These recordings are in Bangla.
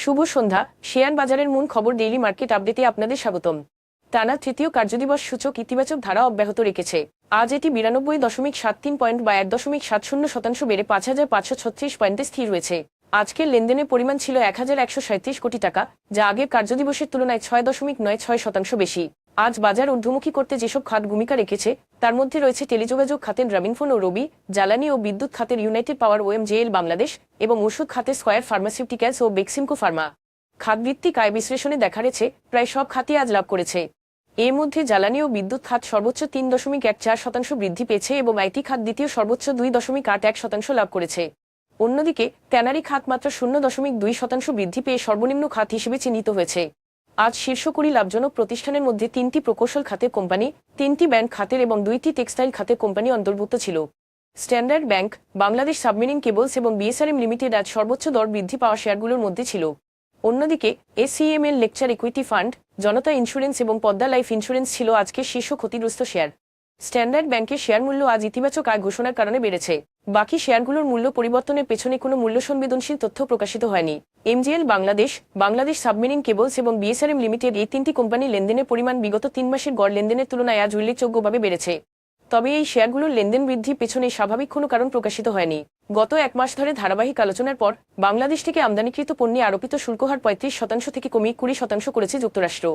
শুভ সন্ধ্যা, শেয়ার বাজারের মূল খবর ডেইলি মার্কেট আপডেটে আপনাদের স্বাগতম। টানা তৃতীয় কার্যদিবস সূচক ইতিবাচক ধারা অব্যাহত রেখেছে। আজ এটি বিরানব্বই দশমিক সাত তিন পয়েন্ট বা এক দশমিক সাত শূন্য শতাংশ বেড়ে পাঁচ হাজার পাঁচশো ছত্রিশ পয়েন্টে স্থির রয়েছে। আজকের লেনদেনের পরিমাণ ছিল এক হাজার একশো সাঁত্রিশ কোটি টাকা, যা আগের কার্যদিবসের তুলনায় ছয় দশমিক নয় ছয় শতাংশ বেশি। আজ বাজার ঊর্ধ্বমুখী করতে যেসব খাত ভূমিকা রেখেছে, তার মধ্যে রয়েছে টেলিযোগাযোগ খাতের গ্রামীণফোন ও রবি, জ্বালানি ও বিদ্যুৎ খাতের ইউনাইটেড পাওয়ার ওএমজেএল বাংলাদেশ এবং ওষুধ খাতের স্কয়ার ফার্মাসিউটিক্যালস ও বেক্সিমকো ফার্মা। খাতভিত্তিক আয় বিশ্লেষণে দেখা গেছে, প্রায় সব খাতই আজ লাভ করেছে। এর মধ্যে জ্বালানি ও বিদ্যুৎ খাত সর্বোচ্চ তিন দশমিক এক চার শতাংশ বৃদ্ধি পেয়েছে এবং আইটি খাত দ্বিতীয় সর্বোচ্চ দুই দশমিক আট এক শতাংশ লাভ করেছে। অন্যদিকে, ট্যানারি খাত মাত্র শূন্য দশমিক দুই শতাংশ বৃদ্ধি পেয়ে সর্বনিম্ন খাত হিসেবে চিহ্নিত হয়েছে। আজ শীর্ষ কুড়ি লাভজনক প্রতিষ্ঠানের মধ্যে তিনটি প্রকৌশল খাতের কোম্পানি, তিনটি ব্যাংক খাতের এবং দুইটি টেক্সটাইল খাতের কোম্পানি অন্তর্ভুক্ত ছিল। Standard Bank, Bangladesh Submarine Cables এবং বিএসআরএম লিমিটেড আজ সর্বোচ্চ দর বৃদ্ধি পাওয়া শেয়ারগুলোর মধ্যে ছিল। অন্যদিকে ACML lecture equity fund, Janata insurance এবং পদ্মা লাইফ ইন্স্যুরেন্স ছিল আজকে শীর্ষ ক্ষতিগ্রস্ত শেয়ার। স্ট্যান্ডার্ড ব্যাংকের শেয়ার মূল্য আজ ইতিবাচক আয় ঘোষণার কারণে বেড়েছে। বাকি শেয়ারগুলোর মূল্য পরিবর্তনের পেছনে কোনো মূল্য সংবেদনশীল তথ্য প্রকাশিত হয়নি। MGL Bangladesh Bangladesh Submarine Cables এবং বিএসআরএম লিমিটেড এই তিনটি কোম্পানি লেনদেনের পরিমাণ বিগত তিন মাসের গড় লেনদেনের তুলনায় আজ উল্লেখযোগ্যভাবে বেড়েছে। তবে এই শেয়ারগুলোর লেনদেন বৃদ্ধির পেছনে স্বাভাবিক কোনো কারণ প্রকাশিত হয়নি। গত এক মাস ধরে ধারাবাহিক আলোচনার পর, বাংলাদেশ থেকে আমদানিকৃত পণ্যে আরোপিত শুল্ক হার পঁয়ত্রিশ শতাংশ থেকে কমিয়ে কুড়ি শতাংশ করেছে যুক্তরাষ্ট্র।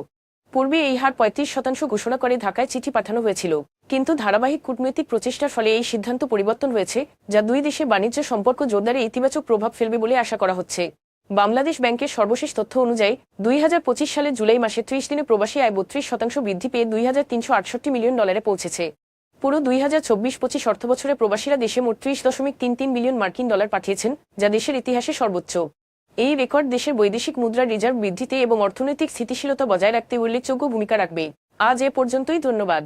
পূর্বে এই হার পঁয়ত্রিশ শতাংশ ঘোষণা করে ঢাকায় চিঠি পাঠানো হয়েছিল। কিন্তু ধারাবাহিক কূটনৈতিক প্রচেষ্টার ফলে এই সিদ্ধান্ত পরিবর্তন হয়েছে, যা দুই দেশের বাণিজ্য সম্পর্ক জোরদারে ইতিবাচক প্রভাব ফেলবে বলে আশা করা হচ্ছে। বাংলাদেশ ব্যাংকের সর্বশেষ তথ্য অনুযায়ী, দুই সালের জুলাই মাসে ত্রিশ দিনে প্রবাসী আয় বত্রিশ শতাংশ বৃদ্ধি পেয়ে দুই হাজার তিনশো আটষট্টি মিলিয়ন ডলারে পৌঁছেছে। পুরো দুই হাজার চব্বিশ পঁচিশ অর্থবছরে প্রবাসীরা দেশে মোট ত্রিশ দশমিক তিন তিন বিলিয়ন মার্কিন ডলার পাঠিয়েছেন, যা দেশের ইতিহাসে সর্বোচ্চ। এই রেকর্ড দেশের বৈদেশিক মুদ্রার রিজার্ভ বৃদ্ধিতে এবং অর্থনৈতিক স্থিতিশীলতা বজায় রাখতে উল্লেখযোগ্য ভূমিকা রাখবে। আজ এ পর্যন্তই, ধন্যবাদ।